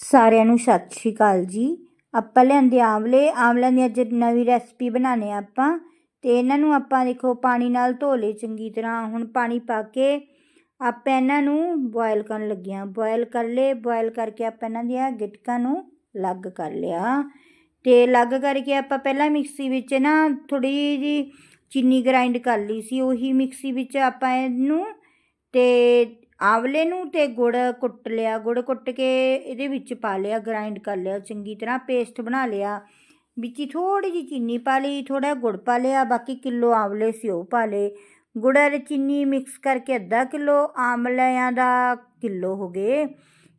ਸਾਰਿਆਂ ਨੂੰ ਸਤਿ ਸ਼੍ਰੀ ਅਕਾਲ ਜੀ। ਆਪਾਂ ਲਿਆਂਦੇ ਆਂਵਲੇ, ਆਂਵਲਿਆਂ ਦੀ ਅੱਜ ਨਵੀਂ ਰੈਸਪੀ ਬਣਾਉਣੇ ਆ ਆਪਾਂ। ਤੇ ਇਹਨਾਂ ਨੂੰ ਆਪਾਂ ਦੇਖੋ ਪਾਣੀ ਨਾਲ ਧੋ ਲਏ ਚੰਗੀ ਤਰ੍ਹਾਂ। ਹੁਣ ਪਾਣੀ ਪਾ ਕੇ ਆਪਾਂ ਇਹਨਾਂ ਨੂੰ ਬੋਇਲ ਕਰਨ ਲੱਗਿਆ ਬੋਇਲ ਕਰ ਲਏ ਬੋਇਲ ਕਰਕੇ ਆਪਾਂ ਇਹਨਾਂ ਦੀਆਂ ਗਿਟਕਾਂ ਨੂੰ ਅਲੱਗ ਕਰ ਲਿਆ। ਤੇ ਅਲੱਗ ਕਰਕੇ ਆਪਾਂ ਪਹਿਲਾਂ ਮਿਕਸੀ ਵਿੱਚ ਨਾ ਥੋੜੀ ਜੀ ਚੀਨੀ ਗ੍ਰਾਈਂਡ ਕਰ ਲਈ ਸੀ। ਉਹੀ ਮਿਕਸੀ ਵਿੱਚ ਆਪਾਂ ਇਹਨੂੰ ਤੇ ਆਵਲੇ ਨੂੰ ਤੇ ਗੁੜ ਕੁੱਟ ਲਿਆ, ਗੁੜ ਕੁੱਟ ਕੇ ਇਹਦੇ ਵਿੱਚ ਪਾ ਲਿਆ ਗ੍ਰਾਈਂਡ ਕਰ ਲਿਆ, ਚੰਗੀ ਤਰ੍ਹਾਂ ਪੇਸਟ ਬਣਾ ਲਿਆ। ਵਿੱਚ ਹੀ ਥੋੜੀ ਜਿਹੀ ਚੀਨੀ ਪਾ ਲਈ ਥੋੜਾ ਗੁੜ ਪਾ ਲਿਆ, ਬਾਕੀ ਕਿਲੋ ਆਵਲੇ ਸੀ ਉਹ ਪਾ ਲਏ। ਗੁੜ ਅਤੇ ਚੀਨੀ ਮਿਕਸ ਕਰਕੇ ਅੱਧਾ ਕਿਲੋ, ਆਮਲਿਆਂ ਦਾ ਕਿਲੋ ਹੋ ਗਏ।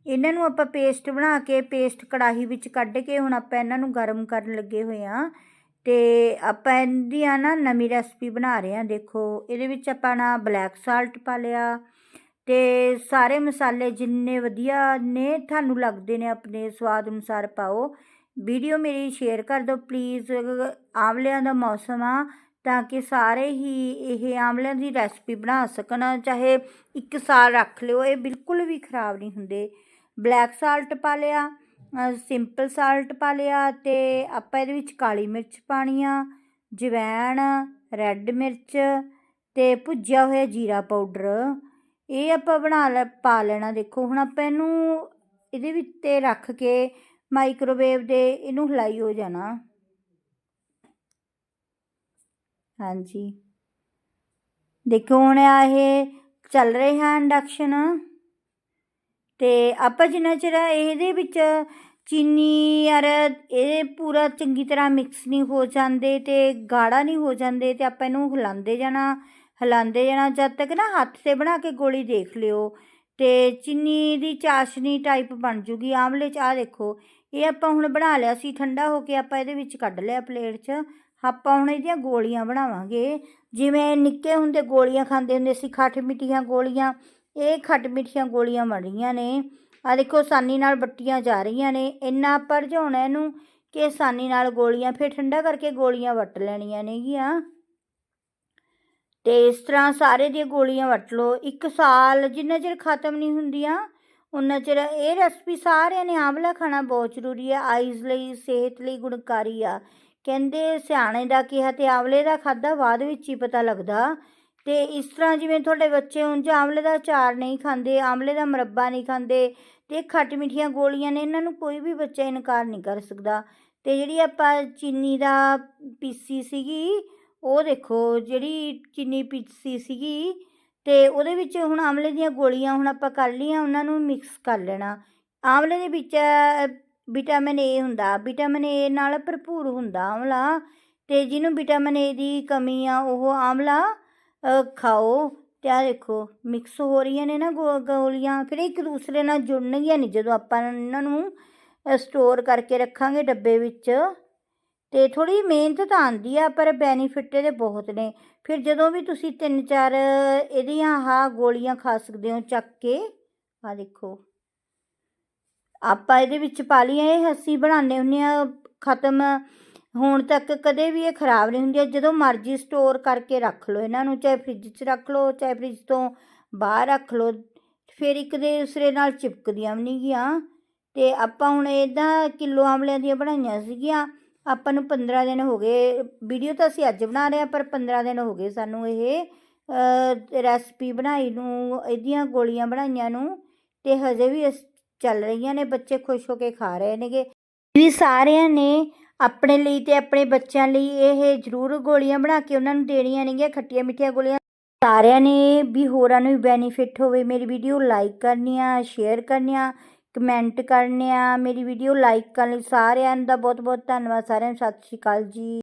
ਇਹਨਾਂ ਨੂੰ ਆਪਾਂ ਪੇਸਟ ਬਣਾ ਕੇ ਪੇਸਟ ਕੜਾਹੀ ਵਿੱਚ ਕੱਢ ਕੇ ਹੁਣ ਆਪਾਂ ਇਹਨਾਂ ਨੂੰ ਗਰਮ ਕਰਨ ਲੱਗੇ ਹੋਏ ਆ ਤੇ ਆਪਾਂ ਇਹਦੀ ਆ ਨਾ ਨਵੀਂ ਰੈਸਪੀ ਬਣਾ ਰਹੇ ਆ ਦੇਖੋ। ਇਹਦੇ ਵਿੱਚ ਆਪਾਂ ਨਾ ਬਲੈਕ ਸਾਲਟ ਪਾ ਲਿਆ ਅਤੇ ਸਾਰੇ ਮਸਾਲੇ ਜਿੰਨੇ ਵਧੀਆ ਨੇ, ਤੁਹਾਨੂੰ ਲੱਗਦੇ ਨੇ ਆਪਣੇ ਸਵਾਦ ਅਨੁਸਾਰ ਪਾਓ। ਵੀਡੀਓ ਮੇਰੀ ਸ਼ੇਅਰ ਕਰ ਦਿਓ ਪਲੀਜ਼ ਆਮਲਿਆਂ ਦਾ ਮੌਸਮ ਆ, ਤਾਂ ਕਿ ਸਾਰੇ ਹੀ ਇਹ ਆਮਲਿਆਂ ਦੀ ਰੈਸਪੀ ਬਣਾ ਸਕਣ। ਚਾਹੇ ਇੱਕ ਸਾਲ ਰੱਖ ਲਿਓ, ਇਹ ਬਿਲਕੁਲ ਵੀ ਖਰਾਬ ਨਹੀਂ ਹੁੰਦੇ। ਬਲੈਕ ਸਾਲਟ ਪਾ ਲਿਆ ਸਿੰਪਲ ਸਾਲਟ ਪਾ ਲਿਆ ਤੇ ਆਪਾਂ ਇਹਦੇ ਵਿੱਚ ਕਾਲੀ ਮਿਰਚ ਪਾਣੀ ਆ, ਜਵੈਣ, ਰੈੱਡ ਮਿਰਚ ਤੇ ਭੁੱਜਿਆ ਹੋਇਆ ਜੀਰਾ ਪਾਊਡਰ। ਇਹ ਆਪਾਂ ਬਣਾ ਲੈ, ਪਾ ਲੈਣਾ ਦੇਖੋ। ਹੁਣ ਆਪਾਂ ਇਹਨੂੰ ਇਹਦੇ ਵਿੱਚ ਤੇ ਰੱਖ ਕੇ ਮਾਈਕ੍ਰੋਵੇਵ ਦੇ ਇਹਨੂੰ ਹਿਲਾਈ ਹੋ ਜਾਣਾ। ਹਾਂਜੀ। ਦੇਖੋ ਹੁਣ ਆ ਇਹ ਚੱਲ ਰਹੇ ਰਿਹਾ ਇੰਡਕਸ਼ਨ ਤੇ ਆਪਾਂ ਜਿੰਨਾ ਚਿਰ ਇਹਦੇ ਵਿੱਚ ਚੀਨੀ ਯਾਰ ਇਹ ਪੂਰਾ ਚੰਗੀ ਤਰ੍ਹਾਂ ਮਿਕਸ ਨਹੀਂ ਹੋ ਜਾਂਦੇ ਤੇ ਗਾੜਾ ਨਹੀਂ ਹੋ ਜਾਂਦੇ ਤੇ ਆਪਾਂ ਇਹਨੂੰ ਹਿਲਾਉਂਦੇ ਜਾਣਾ। ਹਿਲਾਉਂਦੇ ਜਾਣਾ ਜਦ ਤੱਕ ਨਾ ਹੱਥ 'ਤੇ ਬਣਾ ਕੇ ਗੋਲੀ ਦੇਖ ਲਿਓ ਤੇ ਚੀਨੀ ਦੀ ਚਾਸ਼ਨੀ ਟਾਈਪ ਬਣ ਜੂਗੀ ਆਮਲੇ 'ਚ। ਆ ਦੇਖੋ, ਇਹ ਆਪਾਂ ਹੁਣ ਬਣਾ ਲਿਆ ਸੀ, ਠੰਡਾ ਹੋ ਕੇ ਆਪਾਂ ਇਹਦੇ ਵਿੱਚ ਕੱਢ ਲਿਆ ਪਲੇਟ 'ਚ। ਆਪਾਂ ਹੁਣ ਇਹਦੀਆਂ ਗੋਲੀਆਂ ਬਣਾਵਾਂਗੇ। ਜਿਵੇਂ ਨਿੱਕੇ ਹੁੰਦੇ ਗੋਲੀਆਂ ਖਾਂਦੇ ਹੁੰਦੇ ਸੀ, ਖੱਟ ਮਿੱਠੀਆਂ ਗੋਲੀਆਂ, ਇਹ ਖੱਟ ਮਿੱਠੀਆਂ ਗੋਲੀਆਂ ਬਣ ਰਹੀਆਂ ਨੇ। ਆ ਦੇਖੋ ਆਸਾਨੀ ਨਾਲ ਬੱਟੀਆਂ ਜਾ ਰਹੀਆਂ ਨੇ। ਇੰਨਾ ਭਰਜਾਉਣਾ ਇਹਨੂੰ ਕਿ ਆਸਾਨੀ ਨਾਲ ਗੋਲੀਆਂ, ਫਿਰ ਠੰਡਾ ਕਰਕੇ ਗੋਲੀਆਂ ਵੱਟ ਲੈਣੀਆਂ ਨੇਗੀਆਂ। ਤੇ ਇਸ ਤਰ੍ਹਾਂ ਸਾਰੇ ਦੀਆਂ ਗੋਲੀਆਂ ਵੱਟ ਲਓ। ਇੱਕ ਸਾਲ ਜਿੰਨਾ ਚਿਰ ਖਤਮ ਨਹੀਂ ਹੁੰਦੀਆਂ, ਉਨਾ ਚਿਰ ਇਹ ਰੈਸਪੀ ਸਾਰਿਆਂ ਨੇ ਆਮਲਾ ਖਾਣਾ ਬਹੁਤ ਜ਼ਰੂਰੀ ਹੈ। ਆਈਜ਼ ਲਈ, ਸਿਹਤ ਲਈ ਗੁਣਕਾਰੀ ਆ। ਕਹਿੰਦੇ ਸਿਆਣੇ ਦਾ ਕਿਹਾ ਤੇ ਆਵਲੇ ਦਾ ਖਾਦਾ ਬਾਅਦ ਵਿੱਚ ਹੀ ਪਤਾ ਲੱਗਦਾ। ਤੇ ਇਸ ਤਰ੍ਹਾਂ ਜਿਵੇਂ ਤੁਹਾਡੇ ਬੱਚੇ ਉਂਝ ਆਮਲੇ ਦਾ ਅਚਾਰ ਨਹੀਂ ਖਾਂਦੇ ਆਮਲੇ ਦਾ ਮੁਰੱਬਾ ਨਹੀਂ ਖਾਂਦੇ ਤੇ ਖੱਟ ਮਿੱਠੀਆਂ ਗੋਲੀਆਂ ਨੇ, ਇਹਨਾਂ ਨੂੰ ਕੋਈ ਵੀ ਬੱਚਾ ਇਨਕਾਰ ਨਹੀਂ ਕਰ ਸਕਦਾ। ਤੇ ਜਿਹੜੀ ਆਪਾਂ ਚੀਨੀ ਦਾ ਪੀਸੀ ਸੀਗੀ ਉਹ ਦੇਖੋ ਜਿਹੜੀ ਚੀਨੀ ਪੀਸੀ ਸੀਗੀ ਤੇ ਉਹਦੇ ਵਿੱਚ ਹੁਣ ਆਮਲੇ ਦੀਆਂ ਗੋਲੀਆਂ ਹੁਣ ਆਪਾਂ ਕਰ ਲਈਆਂ, ਉਹਨਾਂ ਨੂੰ ਮਿਕਸ ਕਰ ਲੈਣਾ। ਆਮਲੇ ਦੇ ਵਿੱਚ ਵਿਟਾਮਿਨ ਏ ਹੁੰਦਾ ਵਿਟਾਮਿਨ ਏ ਨਾਲ ਭਰਪੂਰ ਹੁੰਦਾ ਆਮਲਾ ਤੇ ਜਿਹਨੂੰ ਵਿਟਾਮਿਨ ਏ ਦੀ ਕਮੀ ਆ, ਉਹ ਆਮਲਾ ਖਾਓ ਤੇ ਆ ਦੇਖੋ ਮਿਕਸ ਹੋ ਰਹੀਆਂ ਨੇ ਨਾ ਗੋਲੀਆਂ, ਫਿਰ ਇੱਕ ਦੂਸਰੇ ਨਾਲ ਜੁੜਨਗੀਆਂ ਨਹੀਂ ਜਦੋਂ ਆਪਾਂ ਇਹਨਾਂ ਨੂੰ ਸਟੋਰ ਕਰਕੇ ਰੱਖਾਂਗੇ ਡੱਬੇ ਵਿੱਚ। ਤੇ ਥੋੜੀ ਮਿਹਨਤ ਤਾਂ ਆਂਦੀ ਆ, ਪਰ ਬੈਨੀਫਿਟ ਇਹਦੇ ਬਹੁਤ ਨੇ। ਫਿਰ ਜਦੋਂ ਵੀ ਤੁਸੀਂ ਤਿੰਨ ਚਾਰ ਇਹਦੀਆਂ ਆਹ ਗੋਲੀਆਂ ਖਾ ਸਕਦੇ ਹੋ ਚੱਕ ਕੇ ਆ ਦੇਖੋ। ਆਪਾਂ ਇਹਦੇ ਵਿੱਚ ਪਾ ਲਈਆਂ, ਇਹ ਅਸੀਂ ਬਣਾਉਂਦੇ ਹੁੰਦੇ ਆ ਖਤਮ। ਹੁਣ ਤੱਕ ਕਦੇ ਵੀ ਇਹ ਖਰਾਬ ਨਹੀਂ ਹੁੰਦੀ, ਜਦੋਂ ਮਰਜ਼ੀ ਸਟੋਰ ਕਰਕੇ ਰੱਖ ਲਓ ਇਹਨਾਂ ਨੂੰ, ਚਾਹੇ ਫ੍ਰਿਜ 'ਚ ਰੱਖ ਲਓ, ਚਾਹੇ ਫ੍ਰਿਜ ਤੋਂ ਬਾਹਰ ਰੱਖ ਲਓ, ਫਿਰ ਇੱਕ ਦੇ ਦੂਸਰੇ ਨਾਲ ਚਿਪਕਦੀਆਂ ਵੀ ਨਹੀਂ ਗੀਆਂ ਤੇ ਆਪਾਂ ਹੁਣ ਇਹਦਾ ਕਿਲੋ ਆਮਲਿਆਂ ਦੀਆਂ ਬਣਾਈਆਂ ਸੀਗੀਆਂ। ਆਪਾਂ ਨੂੰ 15 ਦਿਨ ਹੋ ਗਏ ਵੀਡੀਓ ਤਾਂ ਅਸੀਂ ਅੱਜ ਬਣਾ ਰਹੇ ਆ ਪਰ 15 ਦਿਨ ਹੋ ਗਏ ਸਾਨੂੰ ਇਹ ਰੈਸਪੀ ਬਣਾਈ ਨੂੰ, ਇਹਦੀਆਂ ਗੋਲੀਆਂ ਬਣਾਈਆਂ ਨੂੰ, ਤੇ ਹਜੇ ਵੀ ਚੱਲ ਰਹੀਆਂ ਨੇ, ਬੱਚੇ ਖੁਸ਼ ਹੋ ਕੇ ਖਾ ਰਹੇ ਨੇਗੇ। ਵੀ ਸਾਰਿਆਂ ਨੇ ਆਪਣੇ ਲਈ ਤੇ ਆਪਣੇ ਬੱਚਿਆਂ ਲਈ ਇਹ ਜ਼ਰੂਰ ਗੋਲੀਆਂ ਬਣਾ ਕੇ ਉਹਨਾਂ ਨੂੰ ਦੇਣੀਆਂ ਨੇਗੀਆਂ, ਖੱਟੀਆਂ ਮਿੱਠੀਆਂ ਗੋਲੀਆਂ। ਸਾਰਿਆਂ ਨੇ ਵੀ ਹੋਰਾਂ ਨੂੰ ਵੀ ਬੈਨੀਫਿਟ ਹੋਵੇ, ਮੇਰੀ ਵੀਡੀਓ ਲਾਈਕ ਕਰਨੀ ਆ ਸ਼ੇਅਰ ਕਰਨੀ ਆ ਕਮੈਂਟ ਕਰਨੇ ਆ, ਮੇਰੀ ਵੀਡੀਓ ਲਾਈਕ ਕਰਨ ਲਈ ਸਾਰਿਆਂ ਦਾ ਬਹੁਤ ਬਹੁਤ ਧੰਨਵਾਦ, ਸਾਰਿਆਂ ਨੂੰ ਸਤਿ ਸ਼੍ਰੀ ਅਕਾਲ ਜੀ।